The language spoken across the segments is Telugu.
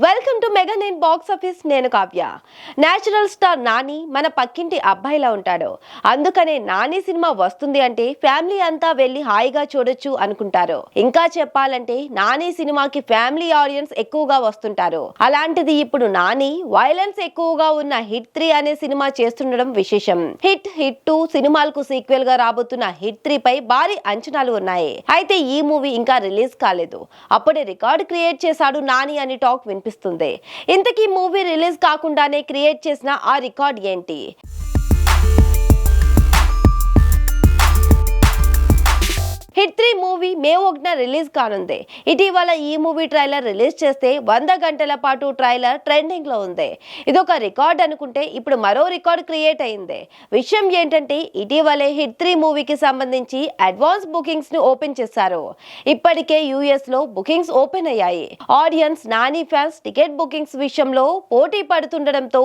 Welcome టు మెగా నేను బాక్స్ ఆఫీస్ నేను కావ్య. నేచురల్ స్టార్ నాని మన పక్కింటి అబ్బాయిలా ఉంటాడు. అందుకనే నాని సినిమా వస్తుంది అంటే ఫ్యామిలీ అంతా వెళ్ళి హాయిగా చూడొచ్చు అనుకుంటారు. ఇంకా చెప్పాలంటే నాని సినిమాకి ఫ్యామిలీ ఆడియన్స్ ఎక్కువగా వస్తుంటారు. అలాంటిది ఇప్పుడు నాని వైలెన్స్ ఎక్కువగా ఉన్న హిట్ త్రీ అనే సినిమా చేస్తుండడం విశేషం. హిట్ హిట్ టూ సినిమాలకు సీక్వెల్గా రాబోతున్న హిట్ త్రీ పై భారీ అంచనాలు ఉన్నాయి. అయితే ఈ మూవీ ఇంకా రిలీజ్ కాలేదు. అప్పుడే రికార్డ్ క్రియేట్ చేశాడు నాని అని టాక్ వినిపిస్తుంది. ఇంతకీ మూవీ రిలీజ్ కాకుండానే క్రియేట్ చేసిన ఆ రికార్డ్ ఏంటి? హిట్ త్రీ మూవీ మే ఒకటిన రిలీజ్ కానుంది. ఇటీవల ఈ మూవీ ట్రైలర్ రిలీజ్ చేస్తే వంద గంటల పాటు ట్రైలర్ ట్రెండింగ్లో ఉంది. ఇదొక రికార్డ్ అనుకుంటే ఇప్పుడు మరో రికార్డ్ క్రియేట్ అయింది. విషయం ఏంటంటే ఇటీవలే హిట్ త్రీ మూవీకి సంబంధించి అడ్వాన్స్ బుకింగ్స్ని ఓపెన్ చేశారు. ఇప్పటికే యుఎస్లో బుకింగ్స్ ఓపెన్ అయ్యాయి. Audience Nani fans ticket bookings విషయంలో పోటీ పడుతుండడంతో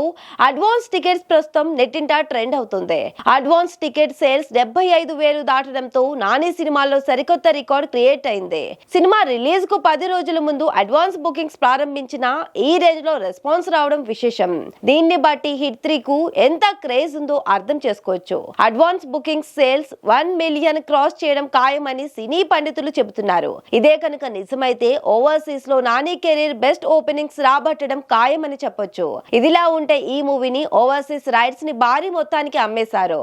అడ్వాన్స్ టికెట్స్ ప్రస్తుతం నెట్టింట ట్రెండ్ అవుతుంది. అడ్వాన్స్ టికెట్ సేల్స్ డెబ్బై ఐదు వేలు దాటడంతో నాని సినిమాల్లో సరికొత్త రికార్డ్ క్రియేట్ అయింది. సినిమా రిలీజ్కు పది రోజుల ముందు అడ్వాన్స్ బుకింగ్స్ ప్రారంభించిన ఈ రేంజ్లో రెస్పాన్స్ రావడం విశేషం. దీన్ని బట్టి హిట్ త్రీ కు ఎంత క్రేజ్ ఉందో అర్థం చేసుకోవచ్చు. Advance booking sales one million cross చేయడం ఖాయమని సినీ పండితులు చెబుతున్నారు. ఇదే కనుక నిజమైతే ఓవర్సీస్లో నాని కెరీర్ బెస్ట్ ఓపెనింగ్స్ రాబట్టడం ఖాయమని చెప్పొచ్చు. ఇదిలా ఉంటే ఈ మూవీని ఓవర్సీస్ రైట్స్ని భారీ మొత్తానికి అమ్మేశారు.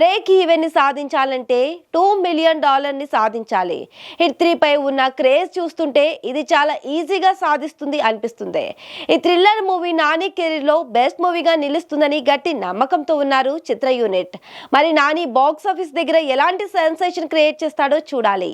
బ్రేక్ ఈవెన్ని సాధించాలంటే టూ మిలియన్ డాలర్ని సాధించాలి. హిట్ త్రీ పై ఉన్న క్రేజ్ చూస్తుంటే ఇది చాలా ఈజీగా సాధిస్తుంది అనిపిస్తుంది. ఈ థ్రిల్లర్ మూవీ నాని కెరీర్లో బెస్ట్ మూవీగా నిలుస్తుందని గట్టి నమ్మకంతో ఉన్నారు చిత్ర యూనిట్. మరి నాని బాక్స్ ఆఫీస్ దగ్గర ఎలాంటి సెన్సేషన్ క్రియేట్ చేస్తాడో చూడాలి.